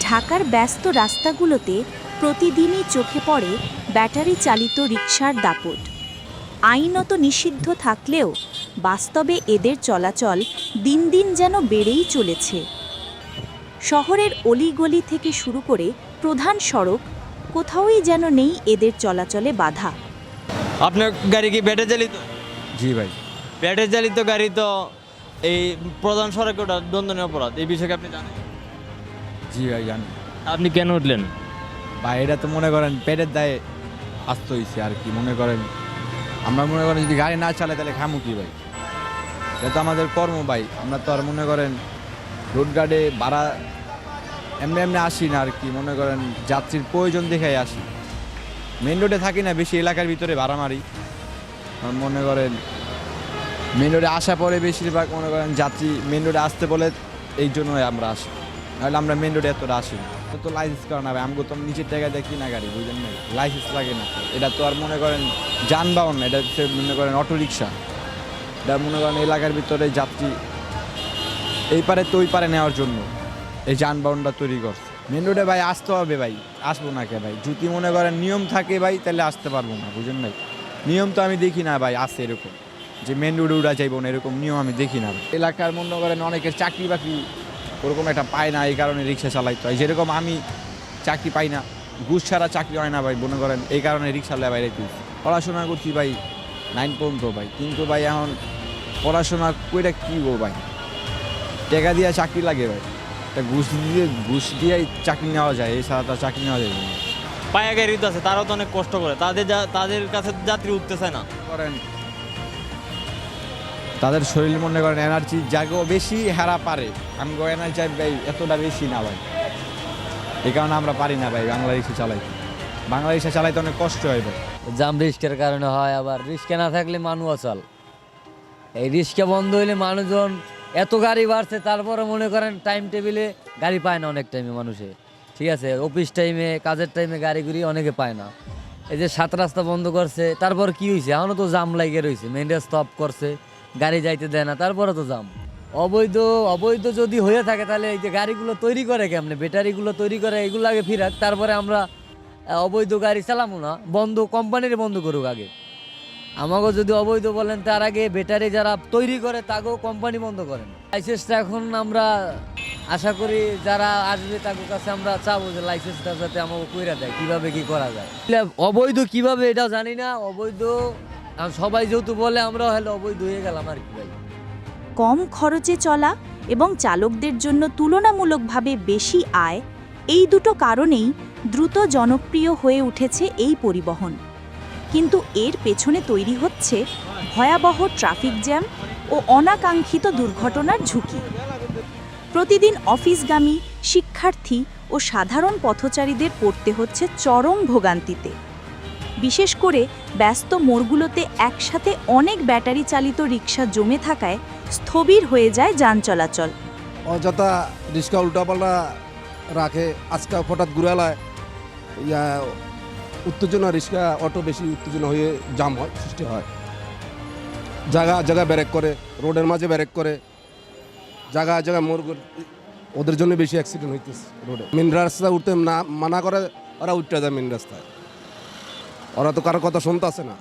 ঢাকার ব্যস্ত রাস্তাগুলোতে প্রতিদিনই চোখে পড়ে ব্যাটারি চালিত রিকশার দাপট। আইনত নিষিদ্ধ থাকলেও বাস্তবে এদের চলাচল দিন দিন যেন বেড়েই চলেছে। শহরের অলিগলি থেকে শুরু করে প্রধান সড়ক কোথাওই যেন নেই এদের চলাচলে বাধা। আপনার গাড়ি কি ব্যাটারি চালিত? জি ভাই। ব্যাটারি চালিত গাড়ি তো এই প্রধান সড়কে ওটা দণ্ডনীয় অপরাধ এই বিষয়ে আপনি জানেন? জি ভাই জানি। আপনি কেন উঠলেন? ভাই এটা তো মনে করেন পেটের দায়ে আসতে হয়েছে আর কি মনে করেন। আমরা মনে করেন যদি গাড়ি না চালাই তাহলে খামু কি ভাই? এটা তো আমাদের কর্ম ভাই আমরা তো আর মনে করেন রোড গার্ডে ভাড়া এমনি এমনি আসি না আর কি মনে করেন যাত্রীর প্রয়োজন দেখেই আসি। মেন রোডে থাকি না বেশি এলাকার ভিতরে ভাড়া মারি। মনে করেন মেন রোডে আসা পরে বেশিরভাগ মনে করেন যাত্রী মেন রোডে আসতে বলে এই জন্যই আমরা আসি। নাহলে আমরা মেন রোডে এতটা আসি না তো লাইসেন্স করা না ভাই আমাকে তো নিচের টাকায় দেখি না গাড়ি, বুঝলেন না লাইসেন্স লাগে না। এটা তো আর মনে করেন যানবাহন না এটা হচ্ছে মনে করেন অটো রিক্সা এটা মনে করেন এলাকার ভিতরে যাত্রী এই পারে তো ওই পারে নেওয়ার জন্য এই যানবাহনটা তৈরি করছে। মেন রোডে ভাই আসতে হবে ভাই, আসব না কে ভাই? যদি মনে করেন নিয়ম থাকে ভাই, তাহলে আসতে পারব না, বুঝলেন ভাই? নিয়ম তো আমি দেখি না ভাই আসে এরকম। যে মেন রোডে উড়া যাইবো না, এরকম নিয়ম আমি দেখি না। এলাকার মনে করেন অনেকের চাকরি বাকরি ওরকম একটা পায় না এই কারণে রিক্সা চালাইতে হয়। যেরকম আমি চাকরি পাই না ঘুষ ছাড়া চাকরি হয় না ভাই মনে করেন এই কারণে রিক্সা লেয় বাইরে তুলছি পড়াশোনা করছি ভাই নাইন পর্যন্ত ভাই কিন্তু ভাই এখন পড়াশোনা কইটা কী গো ভাই? টাকা দিয়ে চাকরি লাগে ভাই। তা ঘুষ দিয়ে ঘুষ দিয়েই চাকরি নেওয়া যায় এছাড়া তো চাকরি নেওয়া যায় পায়া গাড়ি আছে তারাও তো অনেক কষ্ট করে তাদের যা- তাদের কাছে যাত্রী উঠতে চায় না। করেন তাদের শরীর মনে করেন এনার্জি জাগো বেশি, হারা পারে। আমি এনার্জি ভাই, এতটা বেশি না ভাই। এই কারণে আমরা পারি না ভাই বাংলা রিক্সা চালাইতে। বাংলা রিক্সা চালাইতে অনেক কষ্ট হয় ভাই। জাম রিস্কের কারণে হয়, আবার রিস্কে না থাকলে মানুষ অচল। এই রিস্কে বন্ধ হইলে মানুষজন এত গাড়ি বাড়ছে তারপরে মনে করেন টাইম টেবিলে গাড়ি পায় না অনেক টাইমে মানুষে। ঠিক আছে অফিস টাইমে কাজের টাইমে গাড়ি গুড়ি অনেকে পায় না। এই যে সাত রাস্তা বন্ধ করছে, তারপর কি হয়েছে এখনও তো জাম লাগে রয়েছে মেন স্টপ করছে। গাড়ি যাইতে দেয় না, তারপরে তো জাম অবৈধ অবৈধ যদি হয়ে থাকে তাহলে এই যে গাড়িগুলো তৈরি করে কেমনে? ব্যাটারিগুলো তৈরি করে, এগুলো আগে ফিরাক, তারপরে আমরা অবৈধ গাড়ি চালামো না, বন্ধ, কোম্পানির বন্ধ করুক আগে। আমাকে যদি অবৈধ বলেন, তার আগে ব্যাটারি যারা তৈরি করে তাকেও কোম্পানি বন্ধ করেন। লাইসেন্সটা এখন আমরা, আশা করি যারা আসবে তাদের কাছে আমরা চাবো যে লাইসেন্সটা যাতে আমাকে কইরা দেয়, কীভাবে কি করা যায়। অবৈধ কীভাবে এটাও জানি না, অবৈধ সবাই যেহেতু বলে আমরা হলে অবৈধ হয়ে গেলাম আর কি ভাই। কম খরচে চলা এবং চালকদের জন্য তুলনামূলকভাবে বেশি আয়, এই দুটো কারণেই দ্রুত জনপ্রিয় হয়ে উঠেছে এই পরিবহন। কিন্তু এর পেছনে তৈরি হচ্ছে ভয়াবহ ট্রাফিক জ্যাম ও অনাকাঙ্ক্ষিত দুর্ঘটনার ঝুঁকি। প্রতিদিন অফিসগামী, শিক্ষার্থী ও সাধারণ পথচারীদের পড়তে হচ্ছে চরম ভোগান্তিতে। বিশেষ করে ব্যস্ত মোড়গুলোতে একসাথে অনেক ব্যাটারি চালিত রিক্সা জমে থাকায় স্থবির হয়ে যায় যান চলাচল। অযথা রিক্সা উল্টাপাল্টা রাখে। আজকে হঠাৎ ঘুরালায় উত্তেজনা, রিক্সা, অটো বেশি উত্তেজনা হয়ে জাম হয়, সৃষ্টি হয়। জায়গা জায়গা ব্যারেক করে, রোডের মাঝে ব্যারেক করে, জায়গা জায়গা মোড় ওদের জন্য বেশি অ্যাক্সিডেন্ট হইতেছে রোডে। মেন রাস্তা উঠতে না মানা করে, ওরা উঠতে যায় মেন রাস্তায়। ওরা তো কারও কথা শুনতে আসে না।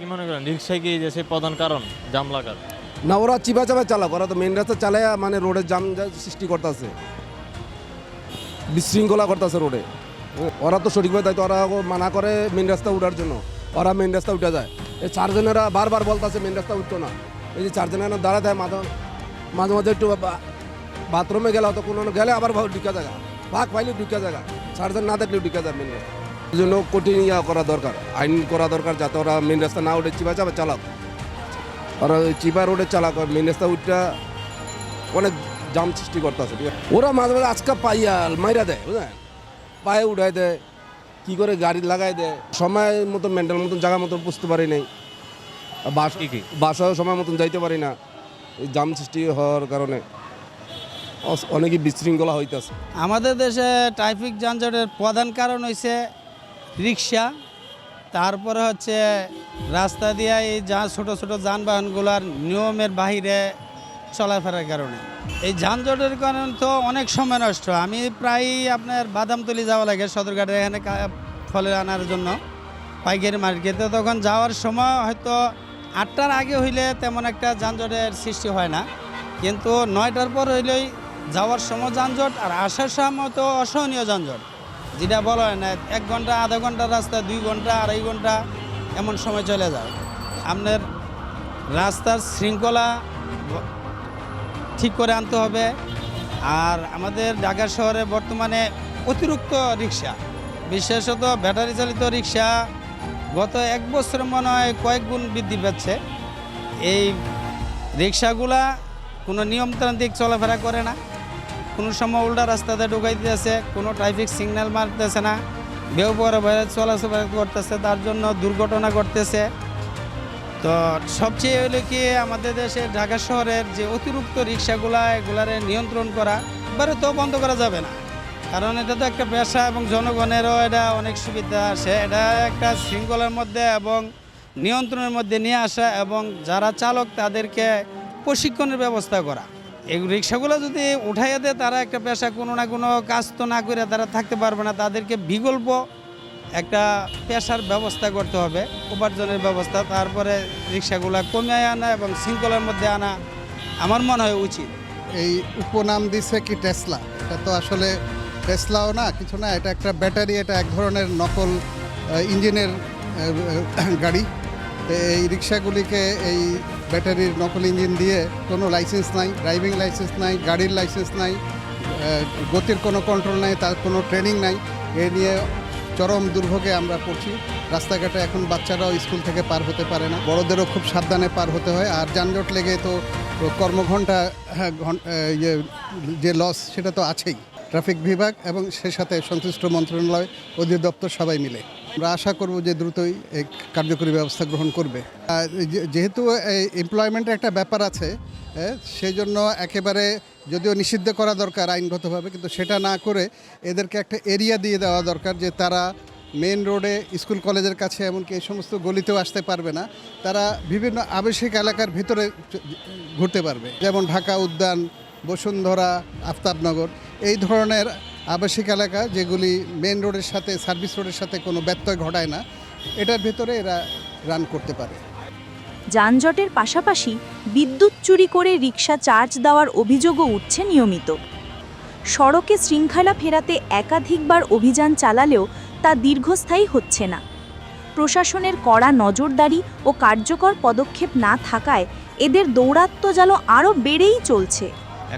কি মনে করেন রিক্সায় কি যে সেই প্রধান কারণ জাম লাগার না ওরা চিপা চাপা চালাক ওরা তো মেন রাস্তা চালায় মানে রোডের জাম সৃষ্টি করতেছে। বিশৃঙ্খলা করতেছে রোডে। ওরা তো সঠিকভাবে ওরা মানা করে মেন রাস্তা উঠার জন্য। ওরা মেন রাস্তা উঠে যায়। এই চারজনেরা বারবার বলতেছে মেন রাস্তা উঠতো না। এই যে চারজনেরা দাঁড়া দেয় মাঝে মাঝে মাঝে একটু বাথরুমে গেলে তো কোনো গেলে আবার ঢুকা জায়গা ভাগ পাইলে ঢুকা জায়গা চারজন না দেখলে ঢুকা যায় মেন রাস্তা। এই জন্য কঠিন ইয়া করা দরকার আইন করা দরকার যাতে ওরা মেন রাস্তা না উঠে চিপা চাপা চালাক। আর ওই চিপা রোডে চালাক মেন রাস্তা উঠটা অনেক জাম সৃষ্টি করতেছে ঠিক আছে? ওরা মাঝে মাঝে আজকা পাইয়া মাইরা দেয় বুঝলেন? পায়ে উঠাই দেয় কি করে গাড়ি লাগাই দেয় সময় মতো মেন্টাল মতন জায়গা মতন বুঝতে পারি নাই। বাস কি কি? বাসাও সময় মতন যাইতে পারি না এই জাম সৃষ্টি হওয়ার কারণে। অনেকই বিশৃঙ্খলা হইতেছে। আমাদের দেশে ট্রাফিক যানজটের প্রধান কারণ হচ্ছে রিক্সা, তারপরে হচ্ছে রাস্তা দিয়ে এই যা ছোট ছোট যানবাহনগুলোর নিয়মের বাহিরে চলাফেরার কারণে। এই যানজটের কারণে তো অনেক সময় নষ্ট। আমি প্রায়ই আপনার বাদামতলি যাওয়া লাগে সদরঘাটের এখানে ফলে আনার জন্য। পাইকারি মার্কেটে তখন যাওয়ার সময় হয়তো আটটার আগে হইলে তেমন একটা যানজটের সৃষ্টি হয় না। কিন্তু নয়টার পর হইলেই যাওয়ার সময় যানজট আর আসার সময় তো অসহনীয় যানজট। যেটা বলা হয় না, এক ঘণ্টা, আধা ঘণ্টা রাস্তা, দুই ঘণ্টা, আড়াই ঘণ্টা, এমন সময় চলে যায়। আপনার রাস্তার শৃঙ্খলা ঠিক করে আনতে হবে। আর আমাদের ঢাকা শহরে বর্তমানে অতিরিক্ত রিক্সা, বিশেষত ব্যাটারি চালিত রিক্সা গত এক বছরে মনে হয় কয়েক গুণ বৃদ্ধি পাচ্ছে। এই রিক্সাগুলা কোনো নিয়মতান্ত্রিক চলাফেরা করে না। কোনো সময় উল্টা রাস্তাতে ঢুকাই দিতেছে, কোনো ট্রাফিক সিগন্যাল মারতেছে না। বেউপরে বাইরে চলাচল করতেছে, তার জন্য দুর্ঘটনা ঘটতেছে। তো সবচেয়ে হলো কি, আমাদের দেশে ঢাকা শহরের যে অতিরিক্ত রিক্সাগুলা, এগুলারে নিয়ন্ত্রণ করা, এবারে তো বন্ধ করা যাবে না। কারণ এটা তো একটা পেশা এবং জনগণেরও এটা অনেক সুবিধা আসে এটা একটা শৃঙ্খলার মধ্যে এবং নিয়ন্ত্রণের মধ্যে নিয়ে আসা এবং যারা চালক তাদেরকে প্রশিক্ষণের ব্যবস্থা করা। এই রিক্সাগুলো যদি উঠাইয়া দেয়, তারা একটা পেশা, কোনো না কোনো কাজ তো না করে তারা থাকতে পারবে না। তাদেরকে বিকল্প একটা পেশার ব্যবস্থা করতে হবে, উপার্জনের ব্যবস্থা, তারপরে রিক্সাগুলো কমিয়ে আনা এবং শৃঙ্খলার মধ্যে আনা আমার মনে হয় উচিত। এই উপনাম দিছে কি টেসলা? এটা তো আসলে টেসলাও না, কিছু না, এটা একটা ব্যাটারি, এটা এক ধরনের নকল ইঞ্জিনের গাড়ি। এই রিক্সাগুলিকে এই ব্যাটারির নকল ইঞ্জিন দিয়ে কোনো লাইসেন্স নাই ড্রাইভিং লাইসেন্স নাই গাড়ির লাইসেন্স নাই গতির কোনো কন্ট্রোল নাই তার কোনো ট্রেনিং নাই এ নিয়ে চরম দুর্ভোগে আমরা পড়ছি। রাস্তাঘাটে এখন বাচ্চারাও স্কুল থেকে পার হতে পারে না। বড়দেরও খুব সাবধানে পার হতে হয়। আর যানজট লেগে তো কর্মঘণ্টা হ্যাঁ, ইয়ে যে লস সেটা তো আছেই। ট্রাফিক বিভাগ এবং সে সাথে সংশ্লিষ্ট মন্ত্রণালয় অধিদপ্তর সবাই মিলে। আমরা আশা করব যে দ্রুতই এই কার্যকরী ব্যবস্থা গ্রহণ করবে। যেহেতু এই এমপ্লয়মেন্টের একটা ব্যাপার আছে সেই জন্য একেবারে যদিও নিষিদ্ধ করা দরকার আইনগতভাবে, কিন্তু সেটা না করে এদেরকে একটা এরিয়া দিয়ে দেওয়া দরকার যে তারা মেন রোডে স্কুল কলেজের কাছে, এমনকি এই সমস্ত গলিতেও আসতে পারবে না। তারা বিভিন্ন আবাসিক এলাকার ভিতরে ঘুরতে পারবে। যেমন ঢাকা উদ্যান, বসুন্ধরা, আফতাবনগর, এই ধরনের আবাসিক এলাকা যেগুলি মেন রোডের সাথে সার্ভিস রোডের সাথে কোনো ব্যত্যয় ঘটায় না, এটার ভেতরে এরা রান করতে পারে। যানজটের পাশাপাশি বিদ্যুৎ চুরি করে রিক্সা চার্জ দেওয়ার অভিযোগও উঠছে নিয়মিত। সড়কে শৃঙ্খলা ফেরাতে একাধিকবার অভিযান চালালেও তা দীর্ঘস্থায়ী হচ্ছে না। প্রশাসনের কড়া নজরদারি ও কার্যকর পদক্ষেপ না থাকায় এদের দৌরাত্ম্য যেন আরও বেড়েই চলছে।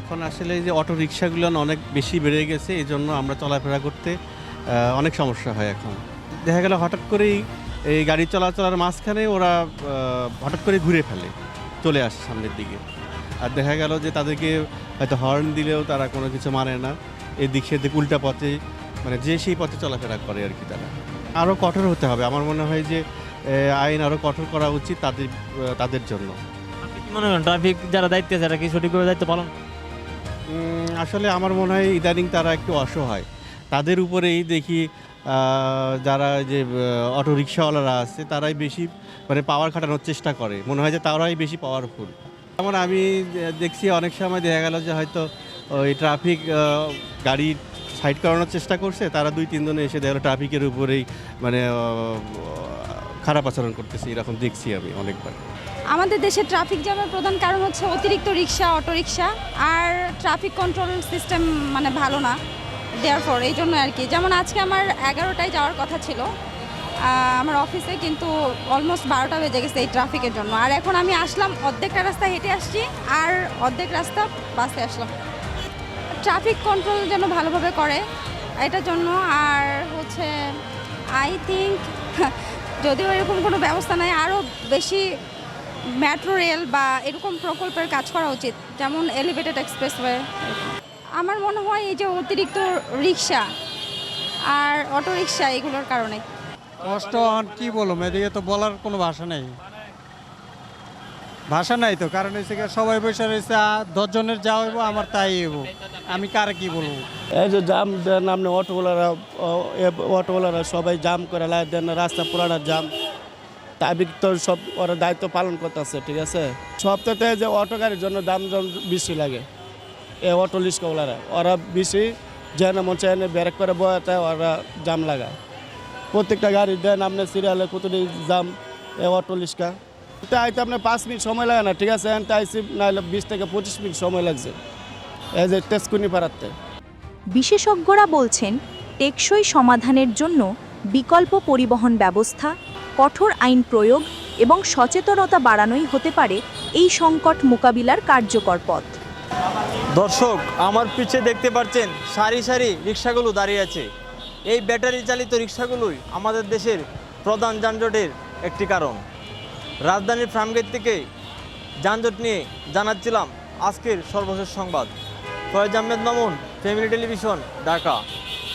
এখন আসলে এই যে অটো রিক্সাগুলো অনেক বেশি বেড়ে গেছে, এই জন্য আমরা চলাফেরা করতে অনেক সমস্যা হয় এখন। দেখা গেল হঠাৎ করেই এই গাড়ি চলাচলের মাঝখানে ওরা হঠাৎ করে ঘুরে ফেলে, চলে আসে সামনের দিকে। আর দেখা গেল যে তাদেরকে হয়তো হর্ন দিলেও তারা কোনো কিছু মানে না। এদিক সেদিক উল্টা পথে মানে যে সেই পথে চলাফেরা করে আর কি তারা। আরও কঠোর হতে হবে। আমার মনে হয় যে আইন আরও কঠোর করা উচিত তাদের তাদের জন্য। আপনি কি মনে করেন ট্রাফিক যারা দায়িত্বে এরা কি সঠিকভাবে দায়িত্ব পালন আসলে আমার মনে হয় ইদানিং তারা একটু অসহায়। তাদের উপরেই দেখি যারা যে অটো রিক্সাওয়ালারা আছে, তারাই বেশি মানে পাওয়ার খাটানোর চেষ্টা করে। মনে হয় যে তারাই বেশি পাওয়ারফুল যেমন আমি দেখছি অনেক সময় দেখা গেল যে হয়তো ওই ট্রাফিক গাড়ি সাইড করানোর চেষ্টা করছে, তারা দুই তিনজনে এসে দেখা ট্রাফিকের উপরেই মানে খারাপ আচরণ করতেছে। এরকম দেখছি আমি অনেকবার। আমাদের দেশে ট্রাফিক জ্যামের প্রধান কারণ হচ্ছে অতিরিক্ত রিক্সা অটোরিকশা আর ট্রাফিক কন্ট্রোল সিস্টেম মানে ভালো না। দেয়ার ফর এই জন্য আর কি। যেমন আজকে আমার এগারোটায় যাওয়ার কথা ছিল আমার অফিসে কিন্তু অলমোস্ট বারোটা বেজে গেছে এই ট্রাফিকের জন্য। আর এখন আমি আসলাম, অর্ধেকটা রাস্তা হেঁটে আসছি আর অর্ধেক রাস্তা বাসে আসলাম। ট্রাফিক কন্ট্রোল যেন ভালোভাবে করে, এটার জন্য। আর হচ্ছে আই থিঙ্ক যদিও এরকম কোনো ব্যবস্থা নাই আরও বেশি মেট্রো রেল বা এরকম প্রকল্পের কাজ করা উচিত যেমন এলিভেটেড এক্সপ্রেসওয়ে আমার মনে হয় এই যে অতিরিক্ত রিক্সা আর অটো রিক্সা এগুলোর কারণে। কষ্ট আর কি বলব? এদিকে তো বলার কোনো ভাষা নেই। ভাষা নাই তো কারণ হচ্ছে গিয়ে সবাই বসে রয়েছে দশজনের যা হইব আমার তাই হইব। আমি কার কি বলব? এই যে জাম দেন আপনি অটোওয়ালারা অটোওয়ালারা সবাই জাম করে লাই দেন রাস্তা পুরাটা জাম। ট্রাফিক তো সব ওরা দায়িত্ব পালন করতেছে, ঠিক আছে? সপ্তাহে যে অটো গাড়ির জন্য দাম বেশি লাগে এই অটো লিস্কওয়ালারা ওরা বেশি যেন মন চায় ব্যারেক করে বয়াতে ওরা জাম লাগায়। প্রত্যেকটা গাড়ি দেন আপনার সিরিয়ালে কতটি জাম, এ অটো লিস্কা এটা আইতে আপনার পাঁচ মিনিট সময় লাগে না, ঠিক আছে? এনটা আইসি নাহলে বিশ থেকে পঁচিশ মিনিট সময় লাগছে, এই যে টেস্কুনি পাড়াতে। বিশেষজ্ঞরা বলছেন, টেকসই সমাধানের জন্য বিকল্প পরিবহন ব্যবস্থা কঠোর আইন প্রয়োগ এবং সচেতনতা বাড়ানোই হতে পারে এই সংকট মোকাবিলার কার্যকর পথ। দর্শক, আমার পিছে দেখতে পাচ্ছেন সারি সারি রিক্সাগুলো দাঁড়িয়ে আছে। এই ব্যাটারি চালিত রিক্সাগুলোই আমাদের দেশের প্রধান যানজটের একটি কারণ। রাজধানীর ফার্মগেট থেকে যানজট নিয়ে জানাচ্ছিলাম আজকের সর্বশেষ সংবাদ। Foyez Ahmed Mamun, family television, Dhaka.